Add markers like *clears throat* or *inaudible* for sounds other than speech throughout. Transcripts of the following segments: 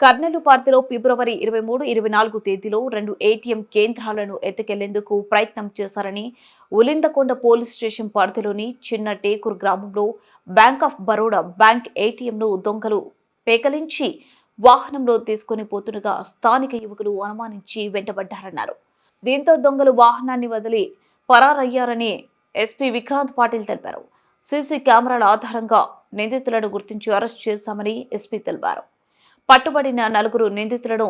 కర్నూలు పార్టీలో ఫిబ్రవరి ఇరవై మూడు ఇరవై నాలుగు తేదీలో రెండు ఏటీఎం కేంద్రాలను ఎత్తుకెళ్ళేందుకు ప్రయత్నం చేశారని ఉలిందకొండ పోలీస్ స్టేషన్ పరిధిలోని చిన్న టేకూరు గ్రామంలో బ్యాంక్ ఆఫ్ బరోడా బ్యాంక్ ఏటీఎంను దొంగలు పేకలించి వాహనంలో తీసుకుని పోతుండగా స్థానిక యువకులు అనుమానించి వెంటబడ్డారన్నారు. దీంతో దొంగలు వాహనాన్ని వదిలి పరారయ్యారని ఎస్పీ విక్రాంత్ పాటిల్ తెలిపారు. సీసీ కెమెరాల ఆధారంగా నిందితులను గుర్తించి అరెస్ట్ చేశామని ఎస్పీ తెలిపారు. పట్టుబడిన నలుగురు నిందితులను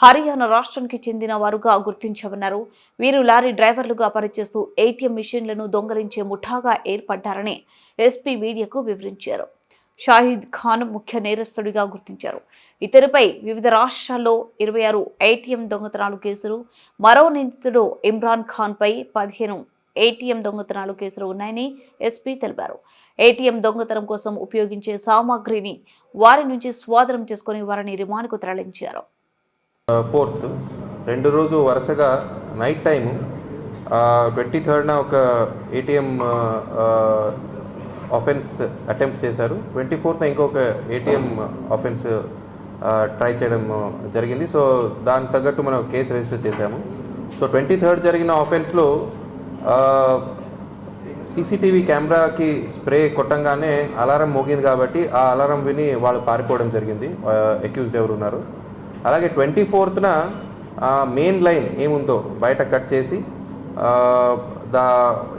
హర్యానా రాష్ట్రానికి చెందిన వారుగా గుర్తించామన్నారు వీరు లారీ డ్రైవర్లుగా పనిచేస్తూ ఏటీఎం మిషన్లను దొంగలించే ముఠాగా ఏర్పడ్డారని ఎస్పీ మీడియాకు వివరించారు. షాహిద్ ఖాన్ ముఖ్య నేరస్తుడిగా గుర్తించారు. ఇతరుపై వివిధ రాష్ట్రాల్లో ఇరవై ఆరు ఏటీఎం దొంగతనాలు కేసులు మరో నిందితుడు ఇమ్రాన్ ఖాన్పై పదిహేను ఏటీఎం దొంగతనాలు కేసులు ఉన్నాయని ఎస్పీ తెలిపారు. ఏటీఎం దొంగతనం కోసం ఉపయోగించే సామాగ్రిని వారి నుంచి స్వాధీనం చేసుకుని వారిని రిమాండ్కు తరలించారు. ఫోర్త్ రెండు రోజు వరుసగా నైట్ టైం ట్వంటీ థర్డ్న ఒక ఏటీఎం ఆఫెన్స్ అటెంప్ట్ చేశారు. ట్వంటీ ఫోర్త్న ఇంకొక ఏటీఎం ఆఫెన్స్ ట్రై చేయడం జరిగింది. సో దానికి తగ్గట్టు మనం కేసు రిజిస్టర్ చేశాము. సో ట్వంటీ థర్డ్ జరిగిన ఆఫెన్స్లో సీసీటీవీ కెమెరాకి స్ప్రే కొట్టంగానే అలారం మోగింది కాబట్టి ఆ అలారం విని వాళ్ళు పారిపోవడం జరిగింది. అక్యూజ్డ్ ఎవరు ఉన్నారు? అలాగే ట్వంటీ ఫోర్త్న మెయిన్ లైన్ ఏముందో బయట కట్ చేసి దా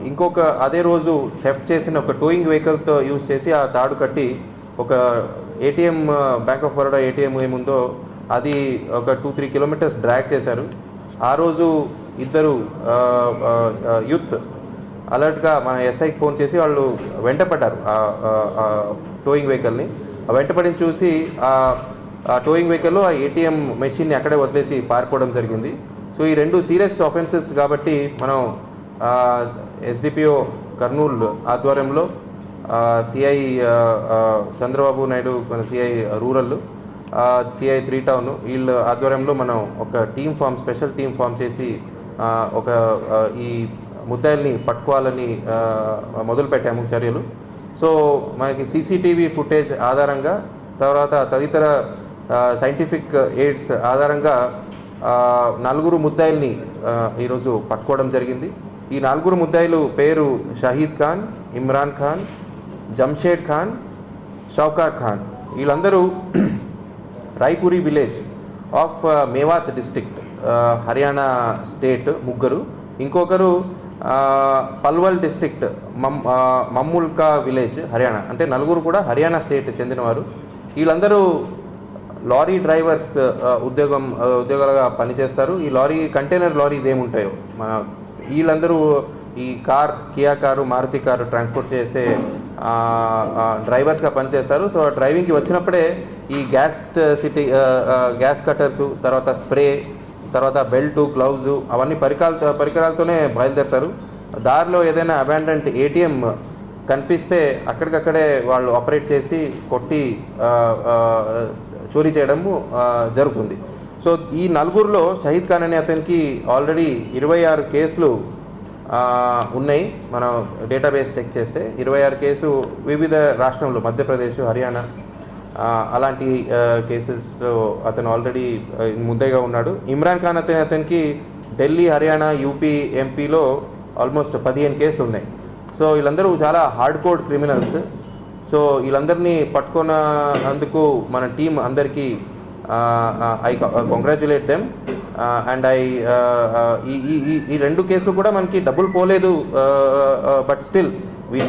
ఇంకొక అదే రోజు థెఫ్ట్ చేసిన ఒక టోయింగ్ వెహికల్తో యూజ్ చేసి ఆ తాడు కట్టి ఒక ATM bank of Baroda ATM ఏముందో అది ఒక టూ త్రీ కిలోమీటర్స్ డ్రాగ్ చేశారు. ఆ రోజు ఇద్దరు యూత్ అలర్ట్గా మన ఎస్ఐకి ఫోన్ చేసి వాళ్ళు వెంటపడ్డారు. టోయింగ్ వెహికల్ని. ఆ వెంటపడిన చూసి ఆ టోయింగ్ వెహికల్లో ఆ ఏటీఎం మెషిన్ని అక్కడే వదిలేసి పారిపోవడం జరిగింది. సో ఈ రెండు సీరియస్ ఆఫెన్సెస్ కాబట్టి మనం ఎస్డిపిఓ కర్నూలు ఆధ్వర్యంలో సిఐ చంద్రబాబు నాయుడు మన CI rural CI three town వీళ్ళ ఆధ్వర్యంలో మనం ఒక team form special team form చేసి ఒక ఈ ముద్దాయిల్ని పట్టుకోవాలని మొదలుపెట్టాము చర్యలు. సో మనకి సీసీటీవీ ఫుటేజ్ ఆధారంగా తర్వాత తదితర సైంటిఫిక్ ఎయిడ్స్ ఆధారంగా నలుగురు ముద్దాయిల్ని ఈరోజు పట్టుకోవడం జరిగింది. ఈ నలుగురు ముద్దాయిలు పేరు షహీద్ ఖాన్ ఇమ్రాన్ ఖాన్ జంషేద్ ఖాన్ షౌకార్ ఖాన్. వీళ్ళందరూ *clears throat* Raipuri village of Mewat district Haryana state ముగ్గురు. ఇంకొకరు పల్వల్ డిస్ట్రిక్ట్ మమ్ మమ్ముల్కా విలేజ్ హర్యానా. అంటే నలుగురు కూడా హర్యానా స్టేట్ చెందినవారు. వీళ్ళందరూ లారీ డ్రైవర్స్ ఉద్యోగం ఉద్యోగాలుగా పనిచేస్తారు. ఈ లారీ కంటైనర్ లారీస్ ఏముంటాయో? మన వీళ్ళందరూ ఈ car Kia car Maruti car transport చేసే డ్రైవర్స్గా పనిచేస్తారు. సో డ్రైవింగ్కి వచ్చినప్పుడే ఈ గ్యాస్ సిటీ గ్యాస్ కట్టర్సు తర్వాత స్ప్రే తర్వాత బెల్టు గ్లౌజ్ అవన్నీ పరికరాలతో పరికరాలతోనే బయలుదేరుతారు. దారిలో ఏదైనా అబాండెంట్ ఏటీఎం కనిపిస్తే అక్కడికక్కడే వాళ్ళు ఆపరేట్ చేసి కొట్టి చోరీ చేయడము జరుగుతుంది. సో ఈ నలుగురిలో షహీద్ ఖాన్ అనే అతనికి ఆల్రెడీ ఇరవై ఆరు కేసులు ఉన్నాయి. మనం డేటాబేస్ చెక్ చేస్తే ఇరవై ఆరు కేసు వివిధ రాష్ట్రంలో మధ్యప్రదేశ్ హర్యానా అలాంటి కేసెస్లో అతను ఆల్రెడీ ముద్దగా ఉన్నాడు. ఇమ్రాన్ ఖాన్ అతని అతనికి ఢిల్లీ హర్యానా యూపీ ఎంపీలో ఆల్మోస్ట్ పదిహేను కేసులు ఉన్నాయి. సో వీళ్ళందరూ చాలా హార్డ్ కోడ్ క్రిమినల్స్. సో వీళ్ళందరినీ పట్టుకున్నందుకు మన టీం అందరికీ I congratulate them and I ఈ ఈ- ఈ- ఈ రెండు కేసులు కూడా మనకి డబ్బులు పోలేదు బట్ స్టిల్ వీ